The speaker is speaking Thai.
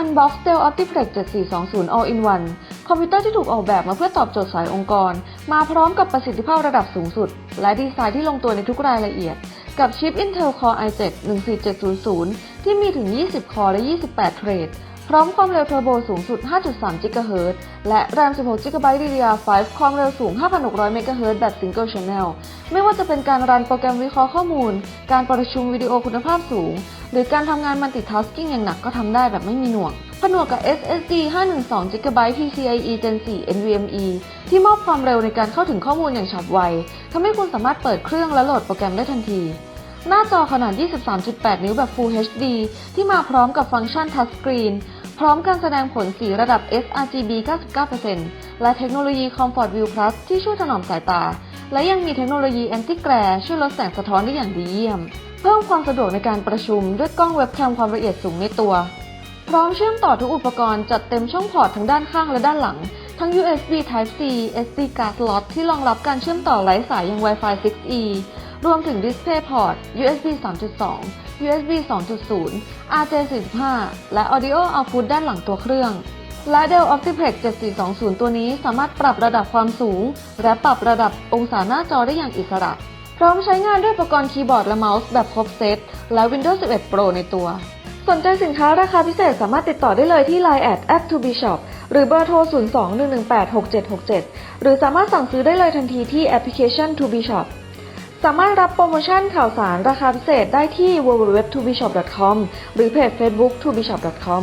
Unbox Dell Optiplex 7420 All in One คอมพิวเตอร์ที่ถูกออกแบบมาเพื่อตอบโจทย์สายองค์กร มาพร้อมกับประสิทธิภาพระดับสูงสุด และดีไซน์ที่ลงตัวในทุกรายละเอียด กับชิป Intel Core i7 14700 ที่มีถึง 20 คอและ 28 เทรด พร้อมความเร็วเทอร์โบสูงสุด 5.3 GHz และ RAM 16 GB DDR5 ความเร็วสูง 5,600 MHz แบบ Single Channel ไม่ว่าจะเป็นการรันโปรแกรมวิเคราะห์ข้อมูล การประชุมวิดีโอคุณภาพสูง หรือการทำงาน Multitasking อย่างหนักก็ทำได้แบบไม่มีหน่วง ผนวกกับ SSD 512 GB PCIe Gen 4 NVMe ที่มอบความเร็วในการเข้าถึงข้อมูลอย่างฉับไวทำให้คุณสามารถเปิดเครื่องและโหลดโปรแกรมได้ทันที หน้าจอขนาด 23.8 นิ้วแบบ Full HD ที่มาพร้อมกับฟังก์ชัน Touch Screen พร้อมการแสดงผลสีระดับ sRGB 99%และเทคโนโลยี Comfort View Plus ที่ช่วยถนอมสายตา และยังมีเทคโนโลยี Anti Glare ช่วยลดแสงสะท้อนได้อย่างดีเยี่ยม เพิ่มความสะดวกในการประชุมด้วยกล้องเว็บแคมความละเอียดสูงในตัว พร้อมเชื่อมต่อทุกอุปกรณ์จัดเต็มช่องพอร์ตทั้งด้านข้างและด้านหลัง ทั้ง USB Type C SD card slot ที่รองรับการเชื่อมต่อไร้สายยัง Wi-Fi 6E รวมถึง Display Port USB 3.2 USB 2.0 RJ45 และ Audio Output ด้านหลังตัวเครื่องและ Dell Optiplex 7420 ตัวนี้สามารถปรับระดับความสูง และปรับระดับองศาหน้าจอได้อย่างอิสระ พร้อมใช้งานด้วยอุปกรณ์คีย์บอร์ดและเมาส์แบบครบเซต และ Windows 11 Pro ในตัว สนใจสินค้าราคาพิเศษสามารถติดต่อได้เลยที่ Line at at to be shop หรือเบอร์โทร 02-118-6767 หรือสามารถสั่งซื้อได้เลยทันทีที่แอปพลิเคชัน to be shop สามารถรับโปรโมชั่นข่าวสารราคาพิเศษได้ที่ www.tobishop.com หรือเพจ Facebook tobishop.com